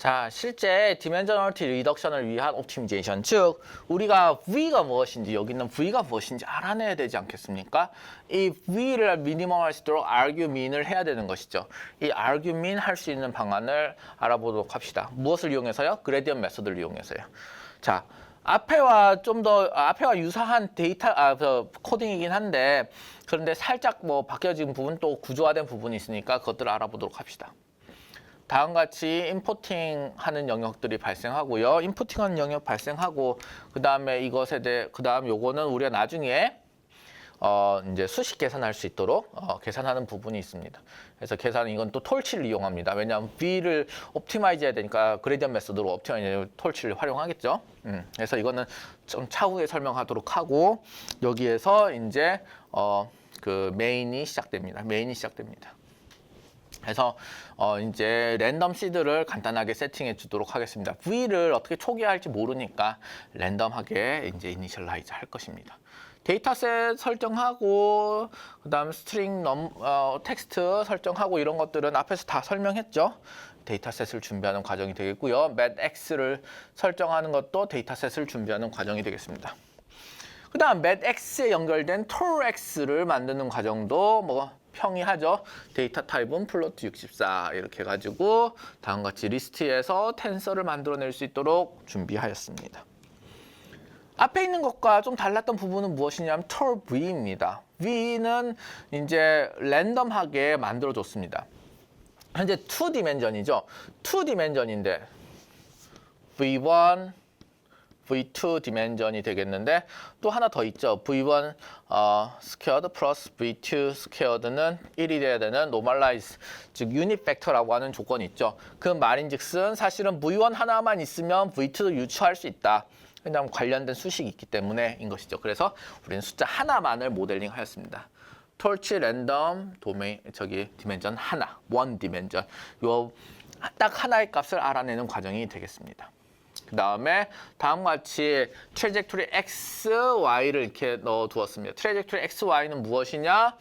자, 실제 디멘저널티 리덕션을 위한 옵티미제이션, 즉 우리가 V가 무엇인지 여기 있는 V가 무엇인지 알아내야 되지 않겠습니까? 이 V를 미니멈할 수 있도록 argmin을 해야 되는 것이죠. 이 argmin 할 수 있는 방안을 알아보도록 합시다. 무엇을 이용해서요? 그레디언 메소드를 이용해서요. 자, 앞에와 좀 더 앞에와 유사한 데이터 아, 그 코딩이긴 한데 그런데 살짝 뭐 바뀌어진 부분 또 구조화된 부분이 있으니까 그것들을 알아보도록 합시다. 다음과 같이 임포팅 하는 영역들이 발생하고요. 임포팅 하는 영역 발생하고 그 다음에 이것에 대해 그 다음 요거는 우리가 나중에 어 이제 수식 계산할 수 있도록 어, 계산하는 부분이 있습니다. 그래서 계산 이건 또 톨치를 이용합니다. 왜냐하면 V를 옵티마이즈 해야 되니까 그레디언 메소드로 옵티마이즈 톨치를 활용하겠죠. 음, 그래서 이거는 좀 차후에 설명하도록 하고 여기에서 이제 어 그 메인이 시작됩니다. 메인이 시작됩니다. 그래서 어 이제 랜덤 시드를 간단하게 세팅해 주도록 하겠습니다. V를 어떻게 초기화할지 모르니까 랜덤하게 이제 이니셜라이즈 할 것입니다. 데이터셋 설정하고 그다음 스트링 넘 어, 텍스트 설정하고 이런 것들은 앞에서 다 설명했죠. 데이터셋을 준비하는 과정이 되겠고요. matx를 설정하는 것도 데이터셋을 준비하는 과정이 되겠습니다. 그다음 matx에 연결된 torx를 만드는 과정도 뭐 평이하죠. 데이터 타입은 플로트 64 이렇게 해가지고 다음과 같이 리스트에서 텐서를 만들어낼 수 있도록 준비하였습니다. 앞에 있는 것과 좀 달랐던 부분은 무엇이냐면 tor v입니다. v는 이제 랜덤하게 만들어줬습니다. 현재 2 디멘전이죠. 2 디멘전인데 v1 V2 디멘전이 되겠는데 또 하나 더 있죠. V1 어, 스퀘어드 플러스 V2 스퀘어드는 1이 돼야 되는 노멀라이즈 즉 유닛 벡터라고 하는 조건이 있죠. 그 말인즉슨 사실은 V1 하나만 있으면 V2도 유추할 수 있다. 왜냐하면 관련된 수식이 있기 때문에인 것이죠. 그래서 우리는 숫자 하나만을 모델링하였습니다. 톨치 랜덤 도메인 저기 디멘전 하나 원 디멘전 요 딱 하나의 값을 알아내는 과정이 되겠습니다. 그 다음에 다음과 같이 트레젝토리 x, y를 이렇게 넣어 두었습니다. 트레젝토리 x, y는 무엇이냐?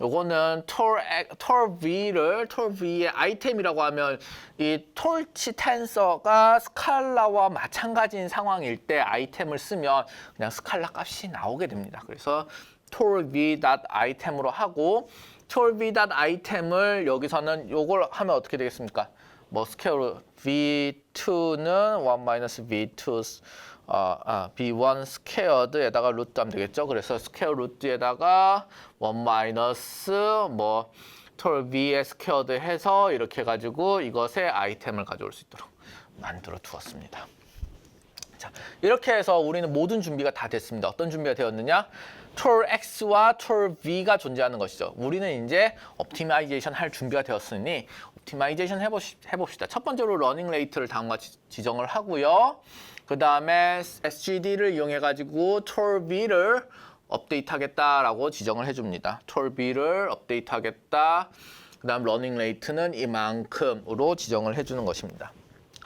요거는 톨, 톨 v를 톨 v의 아이템이라고 하면 이 톨치 텐서가 스칼라와 마찬가지인 상황일 때 아이템을 쓰면 그냥 스칼라 값이 나오게 됩니다. 그래서 톨 v 아이템으로 하고 톨 v 아이템을 여기서는 요걸 하면 어떻게 되겠습니까? 뭐 스퀘어 v2는 1 마이너스 v2 어, 아, b1 스퀘어드에다가 루트 하면 되겠죠. 그래서 스퀘어 루트에다가 1 마이너스 뭐 톨 v의 스퀘어드 해서 이렇게 해가지고 이것의 아이템을 가져올 수 있도록 만들어 두었습니다. 자, 이렇게 해서 우리는 모든 준비가 다 됐습니다. 어떤 준비가 되었느냐? 톨 X와 톨 V가 존재하는 것이죠. 우리는 이제 옵티마이제이션 할 준비가 되었으니 옵티마이제이션 해보시, 해봅시다. 첫 번째로 러닝 레이트를 다음과 같이 지정을 하고요. 그 다음에 SGD를 이용해가지고 톨 V를 업데이트 하겠다라고 지정을 해줍니다. 톨 V를 업데이트 하겠다. 그 다음 러닝 레이트는 이만큼으로 지정을 해주는 것입니다.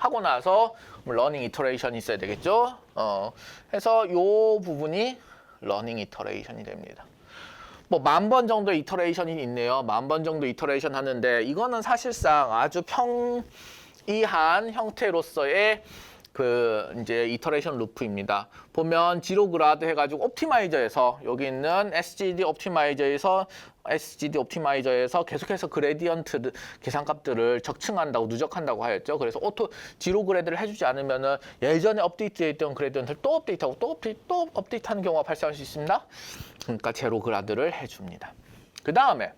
하고 나서 러닝 이터레이션이 있어야 되겠죠. 어, 해서 요 부분이 러닝 이터레이션이 됩니다. 뭐 만 번 정도 이터레이션이 있네요. 만 번 정도 이터레이션 하는데 이거는 사실상 아주 평이한 형태로서의 그 이제 이터레이션 루프입니다. 보면 지로 그라드 해가지고 옵티마이저에서 여기 있는 SGD 옵티마이저에서 SGD 옵티마이저에서 계속해서 그레디언트 계산값들을 적층한다고 누적한다고 하였죠. 그래서 오토 지로 그레드를 해주지 않으면은 예전에 업데이트했던 그레디언트를 또 업데이트하고 또 업데이트 또 업데이트하는 경우가 발생할 수 있습니다. 그러니까 제로 그라드를 해줍니다. 그 다음에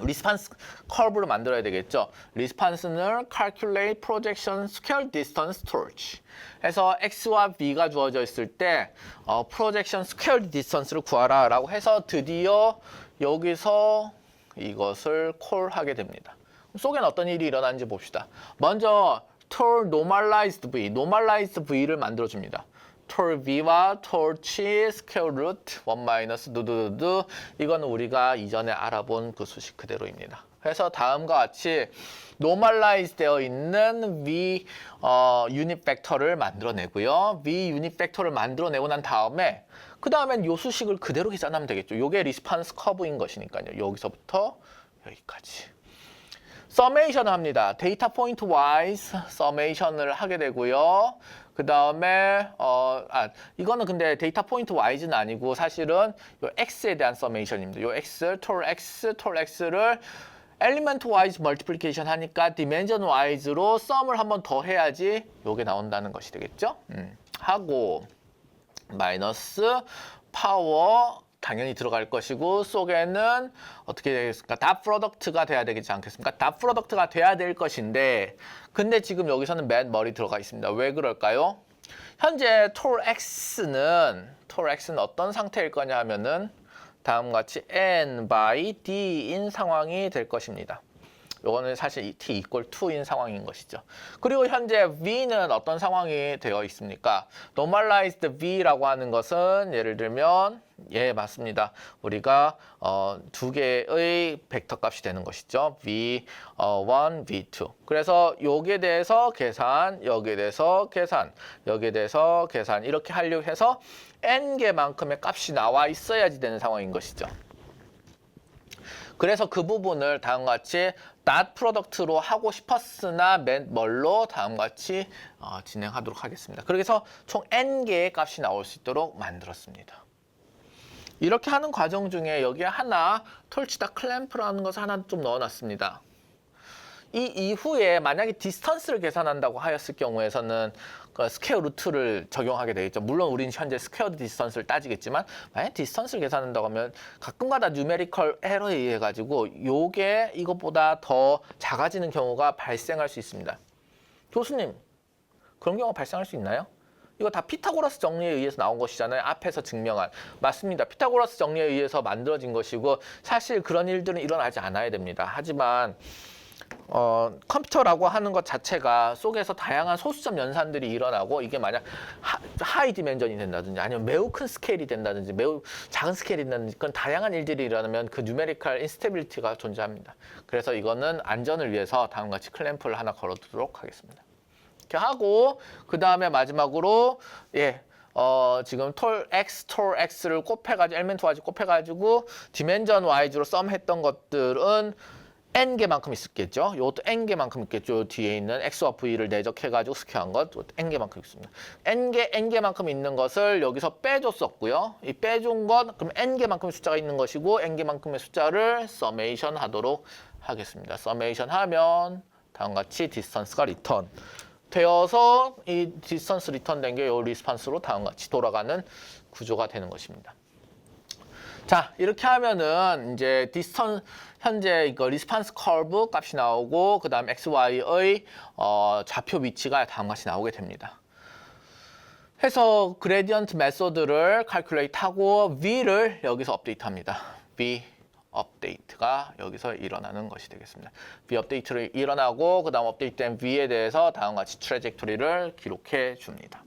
리스판스 커브를 만들어야 되겠죠. 리스판스는 calculate projection scale distance torch. 해서 x와 b가 주어져 있을 때 어, projection scale distance를 구하라라고 해서 드디어 여기서 이것을 콜하게 됩니다. 속에는 어떤 일이 일어나는지 봅시다. 먼저 톨 normalized v, normalized v를 만들어 줍니다. 톨 v와 톨치 스퀘어 루트 1 마이너스 누두두두 이거는 우리가 이전에 알아본 그 수식 그대로입니다. 그래서 다음과 같이 노멀라이즈 되어 있는 v 어, 유닛 벡터를 만들어내고요. v 유닛 벡터를 만들어내고 난 다음에 그 다음엔 요 수식을 그대로 계산하면 되겠죠. 요게 리스판스 커브인 것이니까요. 여기서부터 여기까지. 서메이션을 합니다. 데이터 포인트 와이즈 서메이션을 하게 되고요. 그 다음에 어, 아, 이거는 근데 데이터 포인트 와이즈는 아니고 사실은 요 x에 대한 서메이션입니다. 요 x, 톨 x, 톨 x를 엘리먼트 와이즈 멀티플리케이션 하니까 디멘전 와이즈로 썸을 한번 더 해야지 요게 나온다는 것이 되겠죠? 음. 하고 마이너스 파워 당연히 들어갈 것이고 속에는 어떻게 되겠습니까? 다 프로덕트가 돼야 되겠지 않겠습니까? 다 프로덕트가 돼야 될 것인데 근데 지금 여기서는 맨 머리 들어가 있습니다. 왜 그럴까요? 현재 톨 x는 톨 x는 어떤 상태일 거냐 하면은 다음과 같이 n by d인 상황이 될 것입니다. 요거는 사실 이 t equal to인 상황인 것이죠. 그리고 현재 v는 어떤 상황이 되어 있습니까? normalized v라고 하는 것은 예를 들면 예 맞습니다. 우리가 어, 두 개의 벡터 값이 되는 것이죠. v1, v2. 그래서 여기에 대해서 계산, 여기에 대해서 계산, 여기에 대해서 계산 이렇게 하려고 해서 n 개만큼의 값이 나와 있어야지 되는 상황인 것이죠. 그래서 그 부분을 다음과 같이 not 프로덕트로 하고 싶었으나 맨 뭘로 다음과 같이 어, 진행하도록 하겠습니다. 그래서 총 n개의 값이 나올 수 있도록 만들었습니다. 이렇게 하는 과정 중에 여기에 하나 톨치다 클램프라는 것을 하나 좀 넣어놨습니다. 이 이후에 만약에 디스턴스를 계산한다고 하였을 경우에서는 그 스퀘어 루트를 적용하게 되겠죠. 물론 우리는 현재 스퀘어 디스턴스를 따지겠지만 만약 디스턴스를 계산한다고 하면 가끔가다 뉴메리컬 에러에 의해 가지고 요게 이것보다 더 작아지는 경우가 발생할 수 있습니다. 교수님 그런 경우가 발생할 수 있나요? 이거 다 피타고라스 정리에 의해서 나온 것이잖아요. 앞에서 증명한. 맞습니다. 피타고라스 정리에 의해서 만들어진 것이고 사실 그런 일들은 일어나지 않아야 됩니다. 하지만 어, 컴퓨터라고 하는 것 자체가 속에서 다양한 소수점 연산들이 일어나고 이게 만약 하, 하이 디멘전이 된다든지 아니면 매우 큰 스케일이 된다든지 매우 작은 스케일이 된다든지 그런 다양한 일들이 일어나면 그 뉴메리컬 인스테빌리티가 존재합니다. 그래서 이거는 안전을 위해서 다음과 같이 클램프를 하나 걸어두도록 하겠습니다. 이렇게 하고 그 다음에 마지막으로 예. 어, 지금 톨 x, 톨 x를 곱해가지고 엘멘트 와이즈 곱해가지고 디멘전 와이즈로 썸 했던 것들은 n 개만큼 있었겠죠. 이것도 n 개만큼 있겠죠. 뒤에 있는 x와 v를 내적해가지고 스퀘어한 것, 이것도 n 개만큼 있습니다. n 개 n 개만큼 있는 것을 여기서 빼줬었고요. 이 빼준 것 그럼 n 개만큼의 숫자가 있는 것이고 n 개만큼의 숫자를 서메이션 하도록 하겠습니다. 서메이션 하면 다음과 같이 디스턴스가 리턴 되어서 이 디스턴스 리턴 된 게 이 리스판스로 다음과 같이 돌아가는 구조가 되는 것입니다. 자 이렇게 하면은 이제 디스턴 현재 이거 리스판스 커브 값이 나오고 그 다음 XY의 어, 좌표 위치가 다음과 같이 나오게 됩니다. 해서 그레디언트 메소드를 칼큘레이트 하고 V를 여기서 업데이트 합니다. V 업데이트가 여기서 일어나는 것이 되겠습니다. V 업데이트를 일어나고 그 다음 업데이트된 V에 대해서 다음과 같이 트레젝토리를 기록해 줍니다.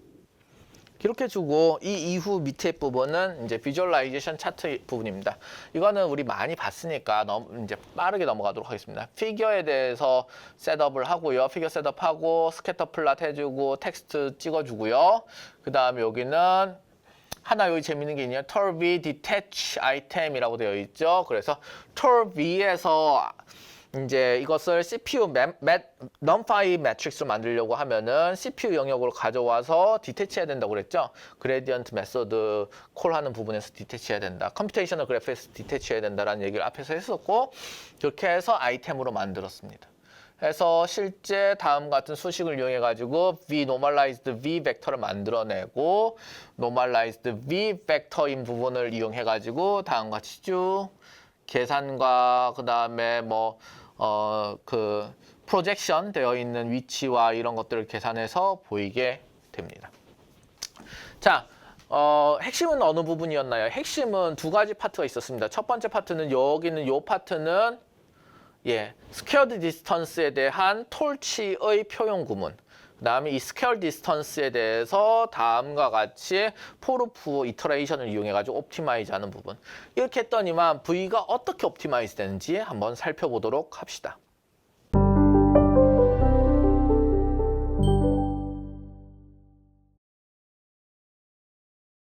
기록해주고 이 이후 밑에 부분은 이제 비주얼라이제이션 차트 부분입니다. 이거는 우리 많이 봤으니까 너무 이제 빠르게 넘어가도록 하겠습니다. 피겨에 대해서 셋업을 하고요. 피겨 셋업하고 스캐터 플랫 해주고 텍스트 찍어주고요. 그 다음에 여기는 하나 여기 재밌는 게 있네요. 털v detach item이라고 되어 있죠. 그래서 털v에서 이제 이것을 CPU 매, 매, numpy 매트릭스로 만들려고 하면은 CPU 영역으로 가져와서 디테치해야 된다고 그랬죠. 그레디언트 메소드 콜하는 부분에서 디테치해야 된다. 컴퓨테이셔널 그래프에서 디테치해야 된다라는 얘기를 앞에서 했었고 그렇게 해서 아이템으로 만들었습니다. 해서 실제 다음 같은 수식을 이용해 가지고 v normalized v 벡터를 만들어내고 normalized v 벡터인 부분을 이용해 가지고 다음 같이 쭉 계산과 그 다음에 뭐 어 그 프로젝션 되어 있는 위치와 이런 것들을 계산해서 보이게 됩니다. 자, 어, 핵심은 어느 부분이었나요? 핵심은 두 가지 파트가 있었습니다. 첫 번째 파트는 여기는 요 파트는 예, 스퀘어드 디스턴스에 대한 톨치의 표현 구문. 그 다음에 이 스퀘어 디스턴스에 대해서 다음과 같이 포르프 이터레이션을 이용해 가지고 옵티마이즈 하는 부분. 이렇게 했더니만 V가 어떻게 옵티마이즈 되는지 한번 살펴보도록 합시다.